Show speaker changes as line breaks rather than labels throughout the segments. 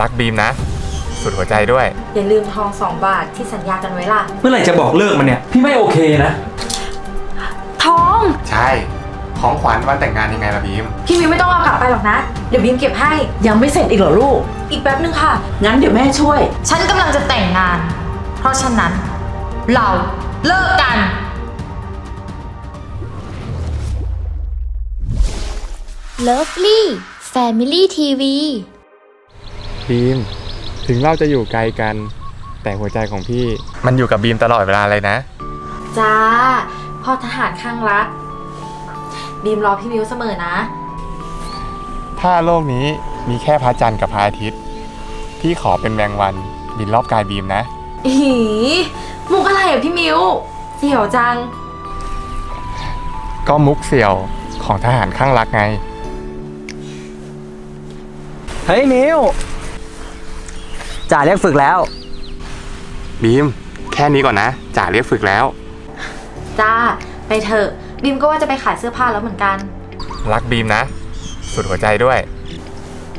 รักบีมนะ สุดหัวใจด้วย
อย่าลืมทองสองบาทที่สัญญากันไว้ล่ะ
เมื่อไหร่จะบอกเลิกมันเนี่ย พี่ไม่โอเคนะ
ทอง
ใช่ ของขวัญวันแต่งงานยังไงล่ะบีม
พี่มิวไม่ต้องเอากลับไปหรอกนะ เดี๋ยวบีมเก็บให้
ยังไม่เสร็จอีกเหรอลูก
อีกแป๊บนึงค่ะ
งั้นเดี๋ยวแม่ช่วย
ฉันกำลังจะแต่งงาน เพราะฉะนั้น เราเลิกกัน
Lovely Family TV
บีม ถึงเราจะอยู่ไกลกัน แต่หัวใจของพี่ มันอยู่กับบีมตลอดเวลาเลยนะ
จ้าพ่อทหารข้างรัก บีมรอพี่มิวเสมอนะ
ถ้าโลกนี้มีแค่พระจันทร์กับพระอาทิตย์ พี่ขอเป็นแมงวันบินรอบกายบีมนะ
อีมุกอะไรอะพี่มิวเสี่ยวจัง
ก็มุกเสี่ยวของทหารข้างรักไง
เฮ้ยมิว จ่าเรียกฝึกแล้ว
บีม แค่นี้ก่อนนะจ่าเรียกฝึกแล้ว
จ้า ไปเถอะ บีมก็ว่าจะไปขายเสื้อผ้าแล้วเหมือนกัน
รักบีมนะ สุดหัวใจด้วย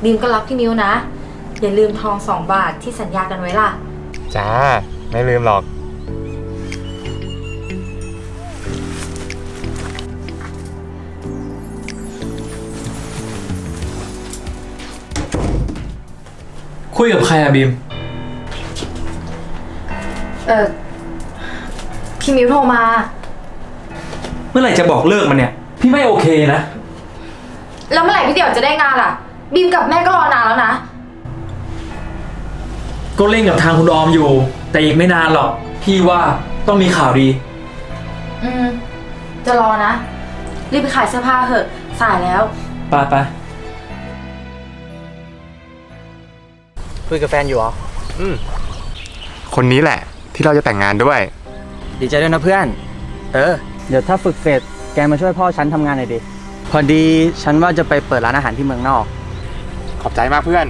บีมก็รักพี่มิวนะ อย่าลืมทองสองบาทที่สัญญากันไว้ล่ะ
จ้า ไม่ลืมหรอก
คุยกับใครอะบีม
เออพี่มิวโทรมา
เมื่อไหร่จะบอกเลิกมันเนี่ย พี่ไม่โอเคนะ
แล้วเมื่อไหร่พี่เดี่ยวจะได้งานล่ะ บีมกับแม่ก็รอนานแล้วนะ
ก็เล่นกับทางคุณออมอยู่ แต่อีกไม่นานหรอก พี่ว่าต้องมีข่าวดี
อืม จะรอนะ รีบไปขายเสื้อผ้าเถอะ สายแล้ว
ไปไป
คุยกับแฟนอยู่เหรอ
อืมคนนี้แหละ ที่เราจะแต่งงานด้วย
ดีใจด้วยนะเพื่อน เออ เดี๋ยวถ้าฝึกเสร็จ แกมาช่วยพ่อฉันทำงานหน่อยดิ พอดีฉันว่าจะไปเปิดร้านอาหารที่เมืองนอก
ขอบใจมากเพื่อน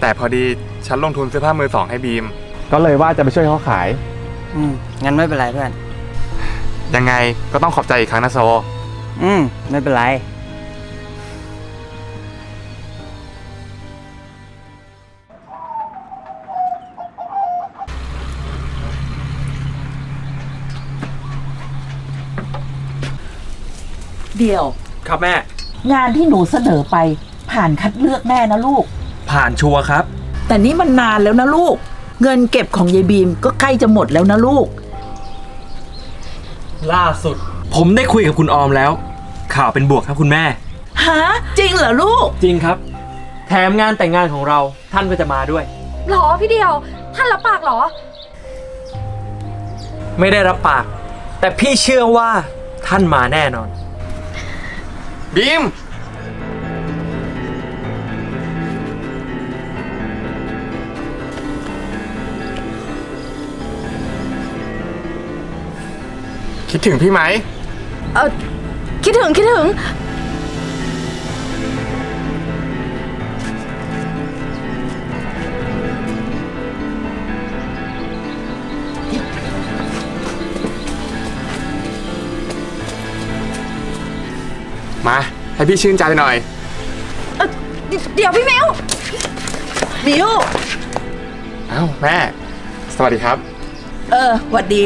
แต่พอดีฉันลงทุนเสื้อผ้ามือสองให้บีม ก็เลยว่าจะไปช่วยเขาขาย
อืม งั้นไม่เป็นไรเพื่อน
ยังไงก็ต้องขอบใจอีกครั้งนะโซ
อืม ไม่เป็นไร
เดี๋ยว
ครับแม่
งานที่หนูเสนอไปผ่านคัดเลือกแน่นะลูก
ผ่านชัวร์ครับ
แต่นี่มันนานแล้วนะลูก เงินเก็บของยายบีมก็ใกล้จะหมดแล้วนะลูก
ล่าสุด ผมได้คุยกับคุณออมแล้ว ข่าวเป็นบวกครับคุณแม่
ฮะ จริงเหรอลูก
จริงครับ แถมงานแต่งงานของเราท่านก็จะมาด้วย
หรอพี่เดียว ท่านรับปากหรอ
ไม่ได้รับปาก แต่พี่เชื่อว่าท่านมาแน่นอน
บีม คิดถึงพี่ไหม
เออคิดถึงคิดถึง
มา ให้พี่ชื่นใจหน่อย
เอ่อเดี๋ยวพี่มิว
มิว
เอ้าแม่ สวัสดีครับ
เออหวัดดี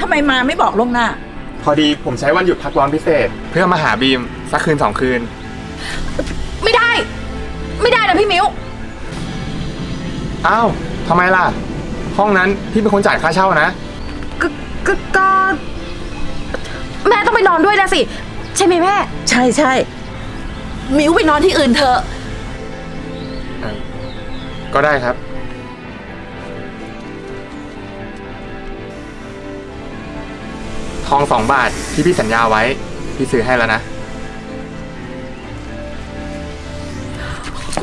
ทำไมมาไม่บอกล่วงหน้า
พอดีผมใช้วันหยุดพักร้อนพิเศษ เพื่อมาหาบีม สักคืนสองคืน
ไม่ได้ ไม่ได้นะพี่มิว
อ้าวทำไมล่ะ ห้องนั้นพี่เป็นคนจ่ายค่าเช่านะ
ก็ก็ก็แม่ต้องไปนอนด้วยนะสิ ใช่ไหมแม่
ใช่ใช่มิวไปนอนที่อื่นเถอะ
ก็ได้ครับ ทองสองบาทที่พี่สัญญาไว้ พี่ซื้อให้แล้วนะ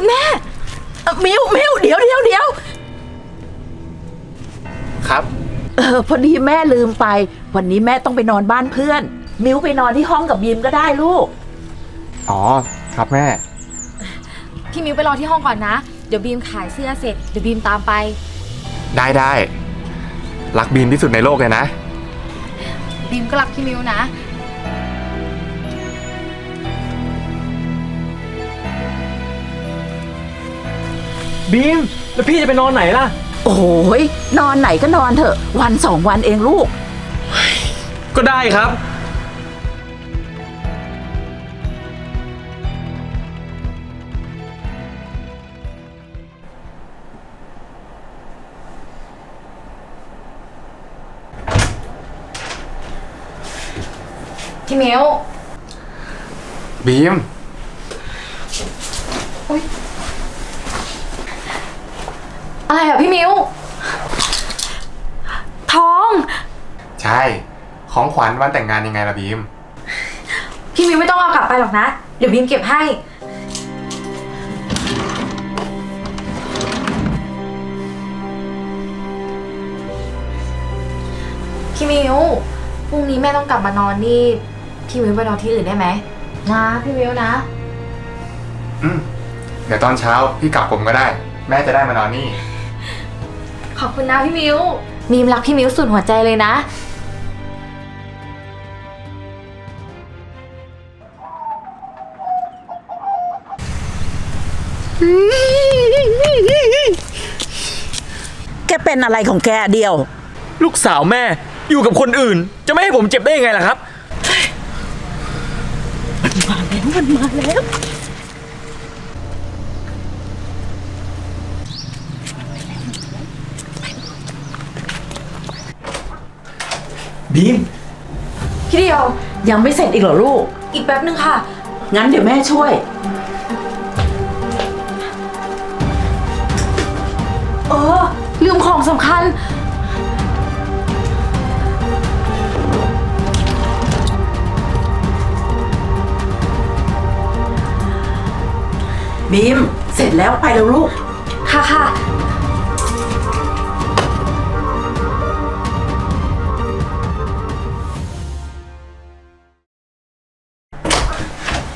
แม่เอ่อมิวมิวเดี๋ยวเดี๋ยวเดี๋ยว
ครับ
เออพอดีแม่ลืมไป วันนี้แม่ต้องไปนอนบ้านเพื่อน มิวไปนอนที่ห้องกับบีมก็ได้ลูก
อ๋อ ครับแม่
พี่มิวไปรอที่ห้องก่อนนะ เดี๋ยวบีมขายเสื้อเสร็จ เดี๋ยวบีมตามไป
ได้ได้ รักบีมที่สุดในโลกเลยนะ
บีมก็รักพี่มิวนะ
บีม แล้วพี่จะไปนอนไหนล่ะ
โอ้ยนอนไหนก็นอนเถอะ วันสองวันเองลูก
ก็ได้ครับ
พี่มิว
บีม
อะไรอะพี่มิวทอง
ใช่ ของขวัญวันแต่งงานยังไงล่ะบีม
พี่มิวไม่ต้องเอากลับไปหรอกนะ เดี๋ยวบีมเก็บให้ พี่มิวพรุ่งนี้แม่ต้องกลับมานอนนี่ พี่มิวไปนอนที่อื่นได้ไหมนะพี่มิวนะ
อืมเดี๋ยวตอนเช้าพี่กลับผมก็ได้ แม่จะได้มานอนนี่
ขอบคุณนะพี่มิวมีมรักพี่มิวสุดหัวใจเลยนะ
แกเป็นอะไรของแกเดียว
ลูกสาวแม่อยู่กับคนอื่น จะไม่ให้ผมเจ็บได้ยังไงล่ะครับ บีม
พี่เดียว
ยังไม่เสร็จอีกเหรอลูก
อีกแป๊บนึงค่ะ
งั้นเดี๋ยวแม่ช่วย
เออ ลืมของสำคัญ
บีม เสร็จแล้วไปแล้วลูก
ค่ะค่ะ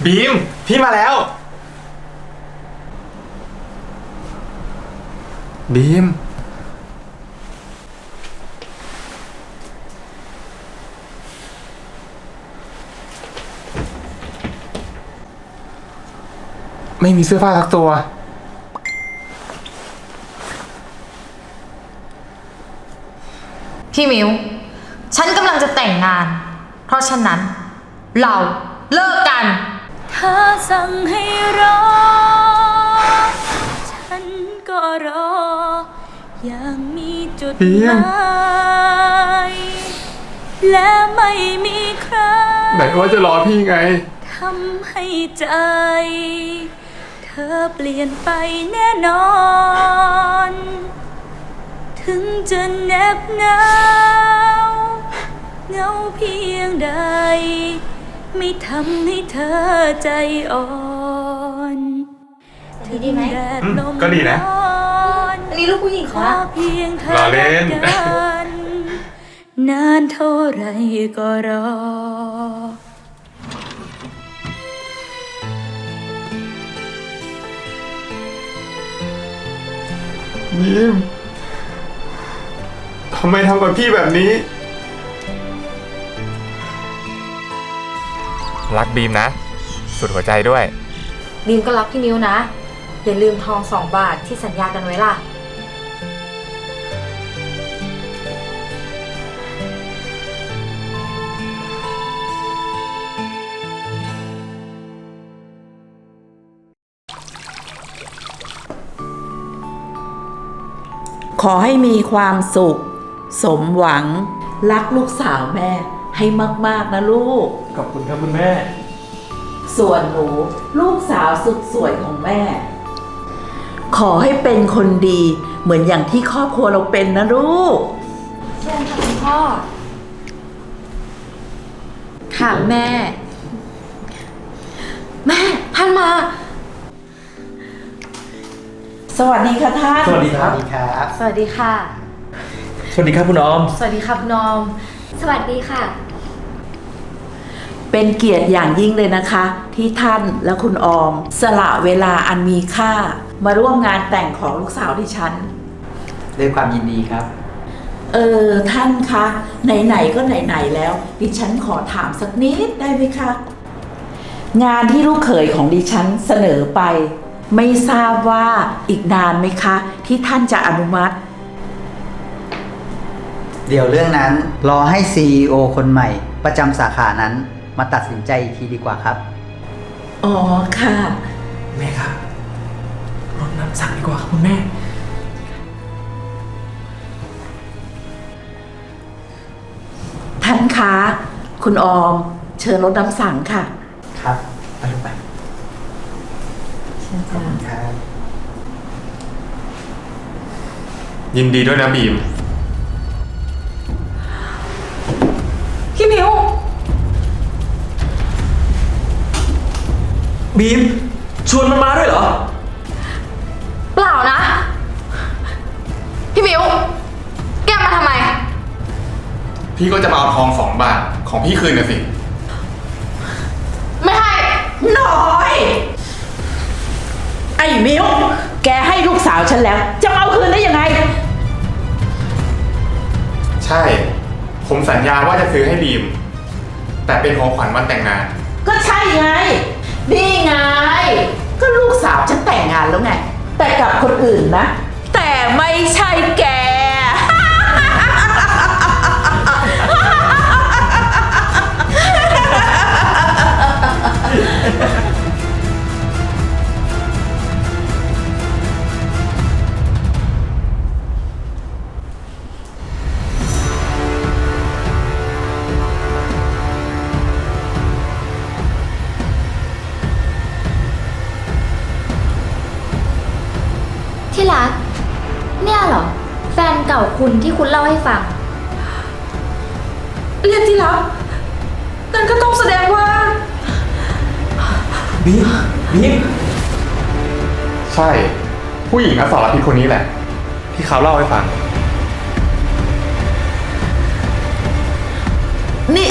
บีม พี่มาแล้ว บีม ไม่มีเสื้อผ้าสักตัว
พี่มิว ฉันกำลังจะแต่งงาน เพราะฉะนั้น เราเลิกกัน
ถ้าสั่งให้รอ ฉันก็รอ อย่างมีจุด
เพี
ห
ยง
มายและไม่มีใคร
ไหนว่าจะรอพี่ไง
ทำให้ใจเธ อเปลี่ยนไปแน่นอน ถึงจะแนบเหงาเหงาเพียงใด ไม่ทำให้เธอใจอ่อน
ดีดีไหม
แดด
อืม
ลม
ก็ดีนะ
ร้อน
อันนี้ลูกผู้หญิง
ข
คะ
อเพียงเธอ
รอเล่น
รักกันนานเท่าไรก็รอ
บีมทำไมทำกับพี่แบบนี้ รักบีมนะ สุดหัวใจด้วย
บีมก็รักพี่มิวนะ อย่าลืมทองสองบาทที่สัญญากันไว้ล่ะ
ขอให้มีความสุข สมหวัง รักลูกสาวแม่ให้มาก ๆ นะลูก
ขอบคุณครับคุณแม่
ส่วนหนูลูกสาวสุดสวยของแม่ ขอให้เป็นคนดีเหมือนอย่างที่ครอบครัวเราเป็นนะลูก
เชิญค่ะคุณพ่อ ค่ะแม่ แม่ท่านมา
สวัสดีค่ะท่าน
สวัสดีครับ
สวัสดีค่ะ
สวัสดีครับคุณออม
สวัสดีค่ะคุณนอม สวัสดีค่ะ
เป็นเกียรติอย่างยิ่งเลยนะคะ ที่ท่านและคุณออม สละเวลาอันมีค่า มาร่วมงานแต่งของลูกสาวดิฉัน
ด้วยความยินดีครับ
เออท่านคะ ไหนๆก็ไหนๆแล้ว ดิฉันขอถามสักนิดได้ไหมคะ งานที่ลูกเขยของดิฉันเสนอไป ไม่ทราบว่าอีกนานไหมคะ ที่ท่านจะอนุมัติ
เดี๋ยวเรื่องนั้นรอให้ CEO คนใหม่ ประจำสาขานั้นมาตัดสินใจอีกทีดีกว่าครับ
อ๋อค่ะ
แม่ครับรดน้ำสั่งดีกว่าครับคุณแม่
ท่านคะ คุณออม เชิญรถน้ำสั่งค่ะ
ครับ ไปลูกไปขอบคุณครับ
ยินดีด้วยนะบีม
พี่มิว
บีม ชวนมันมาด้วยเหรอ
เปล่านะ พี่มิวแกมาทำไม
พี่ก็จะมาเอาทองสองบาทของพี่คืนนะสิ
ไม่ให้
น้อย ไอ้มิวแกให้ลูกสาวฉันแล้ว จะเอาคืนได้ยังไง
ใช่ ผมสัญญาว่าจะซื้อให้บีม แต่เป็นของขวัญวันแต่งงาน
ก็ใช่ไงนี่ไง ก็ลูกสาวฉันแต่งงานแล้วไง แต่กับคนอื่นนะ แต่ไม่ใช่แก
เนี่ยเหรอ แฟนเก่าคุณที่คุณเล่าให้ฟัง
เรียกที่รักนั่นก็ต้องแสดงว่า
บีมบีม
ใช่ ผู้หญิงอสรพิษคนนี้แหละ ที่เขาเล่าให้ฟัง
นี่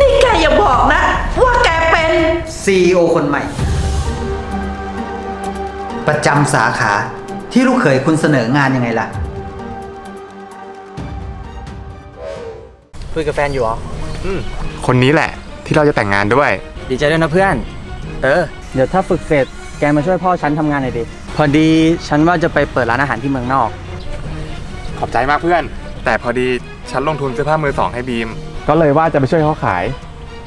นี่แกอย่าบอกนะ ว่าแกเป็น
CEO คนใหม่ ประจำสาขา ที่ลูกเขยคุณเสนองานยังไงล่ะ
คุยกับแฟนอยู่เหรอ
คนนี้แหละ ที่เราจะแต่งงานด้วย
ดีใจด้วยนะเพื่อน เออ เดี๋ยวถ้าฝึกเสร็จ แกมาช่วยพ่อฉันทำงานหน่อยดิ พอดีฉันว่าจะไปเปิดร้านอาหารที่เมืองนอก
ขอบใจมากเพื่อน แต่พอดีฉันลงทุนเสื้อผ้ามือสองให้บีม ก็เลยว่าจะไปช่วยเขาขาย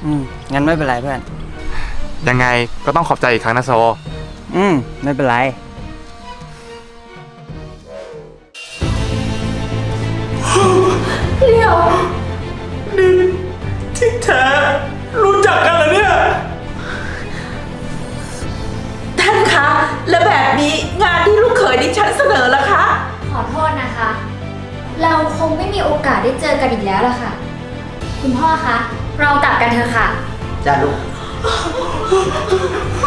อืม งั้นไม่เป็นไรเพื่อน
ยังไงก็ต้องขอบใจอีกครั้งนะโซ
อืม ไม่เป็นไร
เดี๋ยว
ที่แท้รู้จักกันเหรอเนี่ย
ท่านคะ และแบบนี้งานที่ลูกเขยดิฉันเสนอละคะ
ขอโทษนะคะ เราคงไม่มีโอกาสได้เจอกันอีกแล้วล่ะค่ะ คุณพ่อคะ เรากลับกันเถอะค่ะ
จ้าลูก
พ